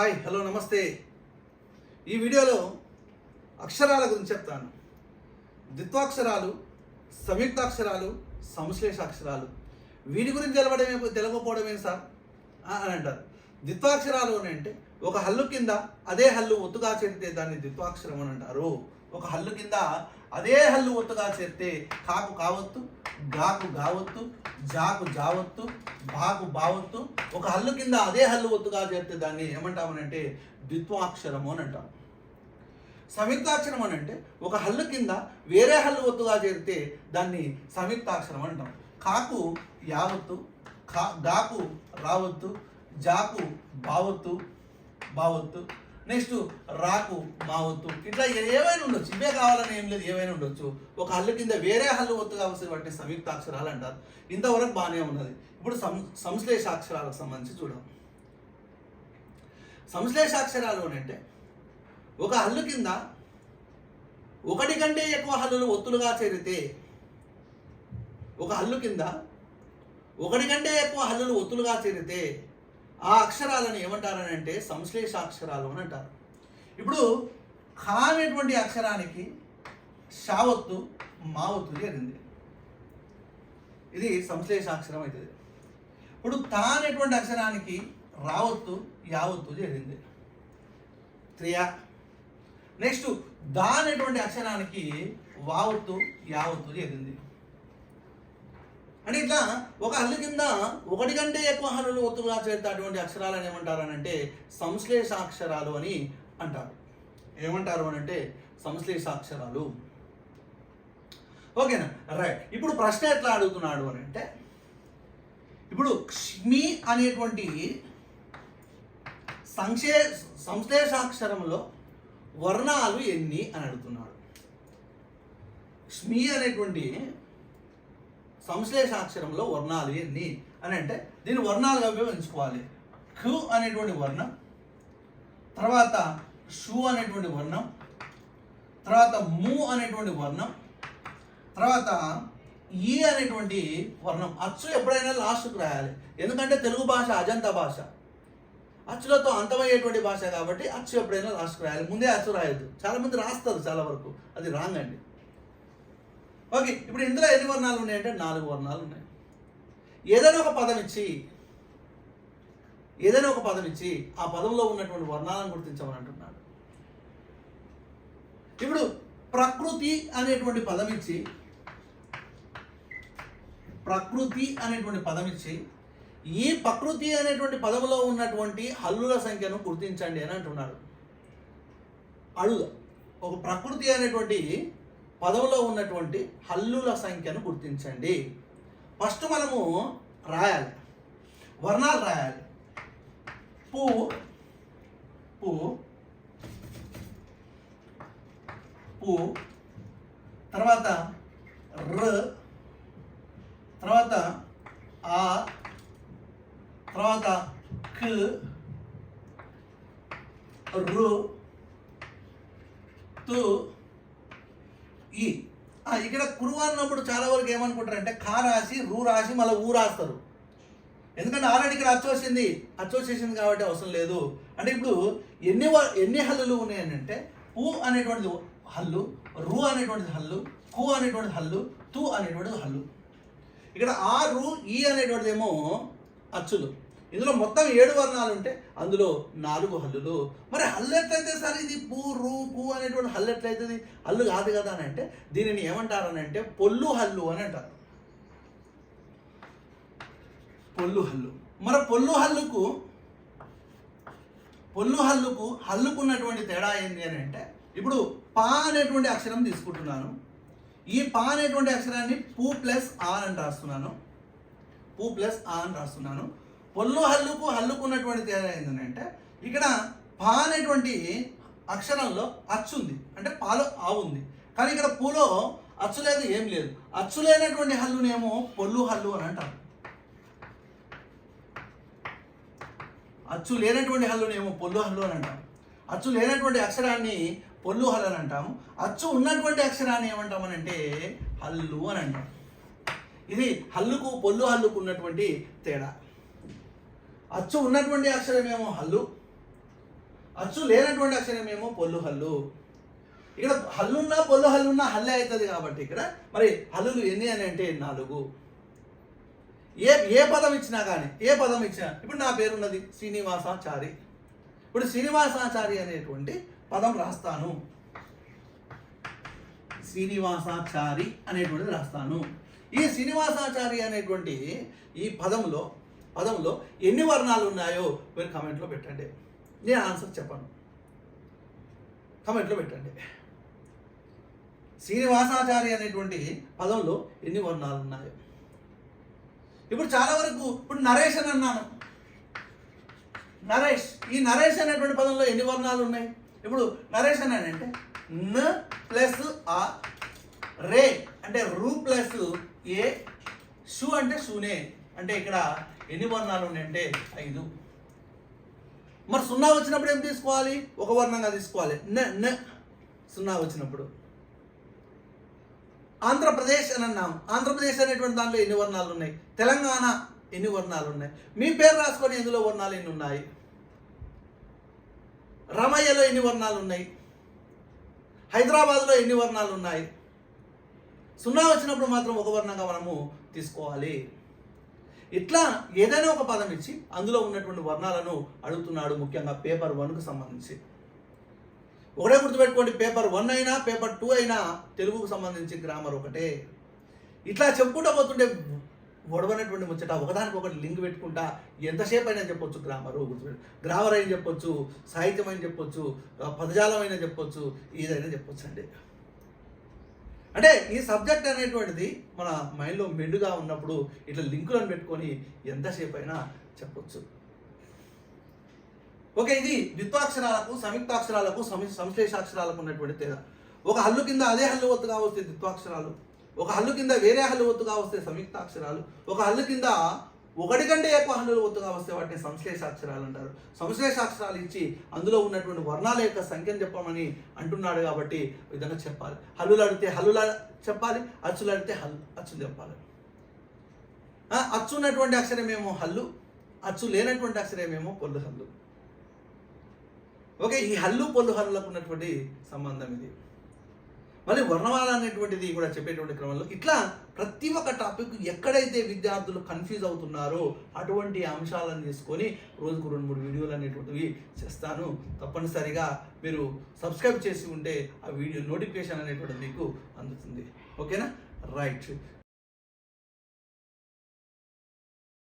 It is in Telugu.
హాయ్ హలో నమస్తే. ఈ వీడియోలో అక్షరాల గురించి చెప్తాను. ద్విత్వాక్షరాలు సంయుక్తాక్షరాలు సంశ్లేష అక్షరాలు వీటి గురించి తెలవడమే తెలవకపోవడమే సార్? అని అంటారు. ద్విత్వాక్షరాలు అని అంటే ఒక హల్లు కింద అదే హల్లు ఒత్తుగా చేరితే దాన్ని ద్విత్వాక్షరం అని అంటారు. ఒక హల్లు కింద అదే హల్లు ఒత్తుగా చేరితే కాకు కావచ్చు గాకు గావత్తు జాకు జావత్తు బాకు బావత్తు ఒక హల్లు కింద అదే హల్లు ఒత్తుగా చేరితే దాన్ని ఏమంటామనంటే ద్విత్వాక్షరము అని అంటాం. సంయుక్తాక్షరం అని అంటే ఒక హల్లు కింద వేరే హల్లు ఒత్తుగా చేరితే దాన్ని సంయుక్తాక్షరం అంటాం. కాకు యావత్తు కా గాకు రావత్తు జాకు బావత్తు బావత్తు నెక్స్ట్ రాకు మా మావత్తు ఇట్లా ఏవైనా ఉండొచ్చు. ఇవే కావాలని ఏం లేదు ఏవైనా ఉండొచ్చు. ఒక హల్లు కింద వేరే హల్లు ఒత్తు కావాల్సిన వాటిని సంయుక్తాక్షరాలు అంటారు. ఇంతవరకు బాగానే ఉన్నది. ఇప్పుడు సం సంశ్లేషాక్షరాలకు సంబంధించి చూద్దాం సంశ్లేష అక్షరాలు అంటే ఒక హల్లు కింద ఒకటి కంటే ఎక్కువ హల్లులు ఒత్తులుగా చేరితే ఒక హల్లు కింద ఒకటి కంటే ఎక్కువ హల్లులు ఒత్తులుగా చేరితే ఆ అక్షరాలను ఏమంటారని అంటే సంశ్లేషాక్షరాలు అని అంటారు. ఇప్పుడు ఖా అనేటువంటి అక్షరానికి షావత్తు మావత్తు చేరింది ఇది సంశ్లేషాక్షరం అవుతుంది. ఇప్పుడు తా అనేటువంటి అక్షరానికి రావత్తు యావత్తు చేరింది త్రియా. నెక్స్ట్ దా అనేటువంటి అక్షరానికి వావత్తు యావత్తు చేరింది అంటే ఇట్లా ఒక హల్లు కింద ఒకటి కంటే ఎక్కువ హల్లులు ఒత్తులుగా చేరితే అటువంటి అక్షరాలను ఏమంటారు అని అంటే సంశ్లేషాక్షరాలు అని అంటారు. ఏమంటారు అని అంటే సంశ్లేషాక్షరాలు. ఓకేనా? రైట్ ఇప్పుడు ప్రశ్న ఎట్లా అడుగుతున్నాడు అని అంటే ఇప్పుడు క్ష్మి అనేటువంటి సంక్షే సంశ్లేషాక్షరంలో వర్ణాలు ఎన్ని అని అడుగుతున్నాడు. క్ష్మి అనేటువంటి సంశ్లేషాక్షరంలో వర్ణాలు ఎన్ని అని అంటే దీన్ని వర్ణాలుగా విభజించుకోవాలి. ఖు అనేటువంటి వర్ణం తర్వాత షు అనేటువంటి వర్ణం తర్వాత ము అనేటువంటి వర్ణం తర్వాత ఈ అనేటువంటి వర్ణం. అచ్చు ఎప్పుడైనా లాస్ట్కు రాయాలి. ఎందుకంటే తెలుగు భాష అజంతా భాష. అచ్చులతో అంతమయ్యేటువంటి భాష కాబట్టి అచ్చు ఎప్పుడైనా లాస్ట్కు రాయాలి. ముందే అచ్చు రాయొద్దు. చాలా మంది రాస్తారు చాలా వరకు. అది రాంగ్ అండి. ఓకే ఇప్పుడు ఇందులో ఎన్ని వర్ణాలు ఉన్నాయంటే నాలుగు వర్ణాలు ఉన్నాయి. ఏదైనా ఒక పదం ఇచ్చి ఏదైనా ఒక పదం ఇచ్చి ఆ పదంలో ఉన్నటువంటి వర్ణాలను గుర్తించమని అంటున్నాడు. ఇప్పుడు ప్రకృతి అనేటువంటి పదం ఇచ్చి ప్రకృతి అనేటువంటి పదం ఇచ్చి ఈ ప్రకృతి అనేటువంటి పదములో ఉన్నటువంటి హల్లుల సంఖ్యను గుర్తించండి అని అంటున్నాడు. అడుగు. ఒక ప్రకృతి అనేటువంటి పదవులో ఉన్నటువంటి హల్లుల సంఖ్యను గుర్తించండి. ఫస్ట్ మనము రాయాలి. వర్ణాలు రాయాలి. పు పు పు తర్వాత ర తర్వాత ఆ తర్వాత క్ రు తు ఇక్కడ కురు అన్నప్పుడు చాలా వరకు ఏమనుకుంటారంటే ఖా రాసి రూ రాసి మళ్ళీ ఊ రాస్తారు. ఎందుకంటే ఆల్రెడీ ఇక్కడ అచ్చొచ్చింది వచ్చింది కాబట్టి అవసరం లేదు. అంటే ఇప్పుడు ఎన్ని వ- ఎన్ని హల్లులు ఉన్నాయని అంటే ఊ అనేటువంటిది హల్లు రు అనేటువంటిది హల్లు కు అనేటువంటిది హల్లు తు అనేటువంటిది హల్లు. ఇక్కడ ఆ రు ఈ అనేటువంటిది ఏమో అచ్చులు. ఇందులో మొత్తం ఏడు వర్ణాలు ఉంటే అందులో నాలుగు హల్లులు. మరి హల్లు ఎట్లయితే సార్ ఇది పూ రూ పూ అనేటువంటి హల్లు ఎట్లయితుంది? హల్లు కాదు కదా అని అంటే దీనిని ఏమంటారు అని అంటే పొల్లు హల్లు అని అంటారు. పొల్లు హల్లు. మరి పొల్లు హల్లుకు పొల్లు హల్లుకు హల్లుకున్నటువంటి తేడా ఏంటి అని అంటే ఇప్పుడు పా అనేటువంటి అక్షరం తీసుకుంటున్నాను. ఈ పా అనేటువంటి అక్షరాన్ని పూ ప్లస్ ఆ అని రాస్తున్నాను. పూ ప్లస్ ఆ అని రాస్తున్నాను. పొల్లు హల్లుకు హల్లుకున్నటువంటి తేడా ఏంటంటే అంటే ఇక్కడ పా అనేటువంటి అక్షరంలో అచ్చు ఉంది. అంటే పాలు ఆవు ఉంది. కానీ ఇక్కడ పూలో అచ్చు లేదు ఏం లేదు. అచ్చు లేనటువంటి హల్లునేమో పొల్లు హల్లు అని అంటారు. అచ్చు లేనటువంటి హల్లునేమో పొల్లు హల్లు అని అంటాం అచ్చు లేనటువంటి అక్షరాన్ని పొల్లు హల్లు అని అంటాము. అచ్చు ఉన్నటువంటి అక్షరాన్ని ఏమంటామని అంటే హల్లు అని అంటాం ఇది హల్లుకు పొల్లు హల్లుకు ఉన్నటువంటి తేడా. అచ్చు ఉన్నటువంటి అక్షరమేమో హల్లు. అచ్చు లేనటువంటి అక్షరమేమో పొల్లు హల్లు. ఇక్కడ హల్లున్నా పొల్లు హల్లున్నా హల్లే అవుతుంది కాబట్టి ఇక్కడ మరి హల్లులు ఎన్ని అని అంటే నాలుగు. ఏ ఏ పదం ఇచ్చినా కానీ ఏ పదం ఇచ్చినా ఇప్పుడు నా పేరున్నది శ్రీనివాసాచారి. ఇప్పుడు శ్రీనివాసాచారి అనేటువంటి పదం రాస్తాను. శ్రీనివాసాచారి అనేటువంటిది రాస్తాను. ఈ శ్రీనివాసాచారి అనేటువంటి ఈ పదంలో పదంలో ఎన్ని వర్ణాలు ఉన్నాయో మీరు కామెంట్లో పెట్టండి. నేను ఆన్సర్ చెప్పను. కామెంట్లో పెట్టండి. శ్రీనివాసాచారి అనేటువంటి పదంలో ఎన్ని వర్ణాలు ఉన్నాయో. ఇప్పుడు చాలా వరకు ఇప్పుడు నరేష్ అని అన్నాను. నరేష్ ఈ నరేష్ అనేటువంటి పదంలో ఎన్ని వర్ణాలు ఉన్నాయి? ఇప్పుడు నరేష్ అని అంటే న ప్లస్ ఆ రే అంటే రూ ప్లస్ ఏ షూ అంటే షూనే. అంటే ఇక్కడ ఎన్ని వర్ణాలు ఉన్నాయంటే ఐదు. మరి సున్నా వచ్చినప్పుడు ఏం తీసుకోవాలి? ఒక వర్ణంగా తీసుకోవాలి. న న సున్నా వచ్చినప్పుడు. ఆంధ్రప్రదేశ్ అని అన్నాం. ఆంధ్రప్రదేశ్ అనేటువంటి దాంట్లో ఎన్ని వర్ణాలు ఉన్నాయి? తెలంగాణ ఎన్ని వర్ణాలు ఉన్నాయి? మీ పేరు రాసుకొని ఎందులో వర్ణాలు ఎన్ని ఉన్నాయి? రమయ్యలో ఎన్ని వర్ణాలు ఉన్నాయి? హైదరాబాద్లో ఎన్ని వర్ణాలు ఉన్నాయి? సున్నా వచ్చినప్పుడు మాత్రం ఒక వర్ణంగా మనము తీసుకోవాలి. ఇట్లా ఏదైనా ఒక పదం ఇచ్చి అందులో ఉన్నటువంటి వర్ణాలను అడుగుతున్నాడు ముఖ్యంగా పేపర్ వన్కు సంబంధించి. ఒకటే గుర్తుపెట్టుకోండి పేపర్ వన్ అయినా పేపర్ టూ అయినా తెలుగుకు సంబంధించి గ్రామర్ ఒకటే. ఇట్లా చెప్పుకుంటూ పోతుంటే గొడవనటువంటి ముచ్చట ఒకదానికి ఒకటి లింక్ పెట్టుకుంటా ఎంతసేపు అయినా చెప్పొచ్చు గ్రామరు గుర్తుపెట్టు. గ్రామర్ అయినా చెప్పొచ్చు సాహిత్యం అయినా చెప్పొచ్చు పదజాలం అయినా చెప్పొచ్చు ఏదైనా చెప్పొచ్చు అండి అంటే ఈ సబ్జెక్ట్ అనేటువంటిది మన మైండ్లో మెండుగా ఉన్నప్పుడు ఇట్లా లింకులను పెట్టుకొని ఎంతసేపు అయినా చెప్పొచ్చు. ఓకే ఇది ద్విత్వాక్షరాలకు సంయుక్తాక్షరాలకు సమి సంశ్లేషాక్షరాలకు ఉన్నటువంటి తేడా. ఒక హల్లు కింద అదే హల్లు ఒత్తుగా వస్తే ద్విత్వాక్షరాలు ఒక హల్లు కింద వేరే హల్లు ఒత్తుగా వస్తే సంయుక్తాక్షరాలు ఒక హల్లు కింద ఒకటి కంటే ఎక్కువ హల్లులు ఒత్తుగా వస్తే వాటిని సంశ్లేషాక్షరాలు అంటారు. సంశ్లేషాక్షరాలు ఇచ్చి అందులో ఉన్నటువంటి వర్ణాల యొక్క సంఖ్యను చెప్పమని అంటున్నాడు కాబట్టి విధంగా చెప్పాలి. హల్లులు అడిగితే హల్లుల చెప్పాలి అచ్చులు అడిగితే హల్లు అచ్చులు చెప్పాలి. ఆ, అచ్చు ఉన్నటువంటి అక్షరమేమో హల్లు అచ్చు లేనటువంటి అక్షరమేమో పొల్లు హల్లు. ఓకే ఈ హల్లు పొల్లు హల్లులకు ఉన్నటువంటి సంబంధం ఇది. మళ్ళీ వర్ణమాల అనేటువంటిది కూడా చెప్పేటువంటి క్రమంలో ఇట్లా ప్రతి ఒక్క టాపిక్ ఎక్కడైతే విద్యార్థులు కన్ఫ్యూజ్ అవుతున్నారో అటువంటి అంశాలను తీసుకొని రోజుకు రెండు మూడు వీడియోలు అనేటువంటివి చేస్తాను. తప్పనిసరిగా మీరు సబ్స్క్రైబ్ చేసి ఉంటే ఆ వీడియో నోటిఫికేషన్ అనేటువంటిది మీకు అందుతుంది. ఓకేనా? రైట్.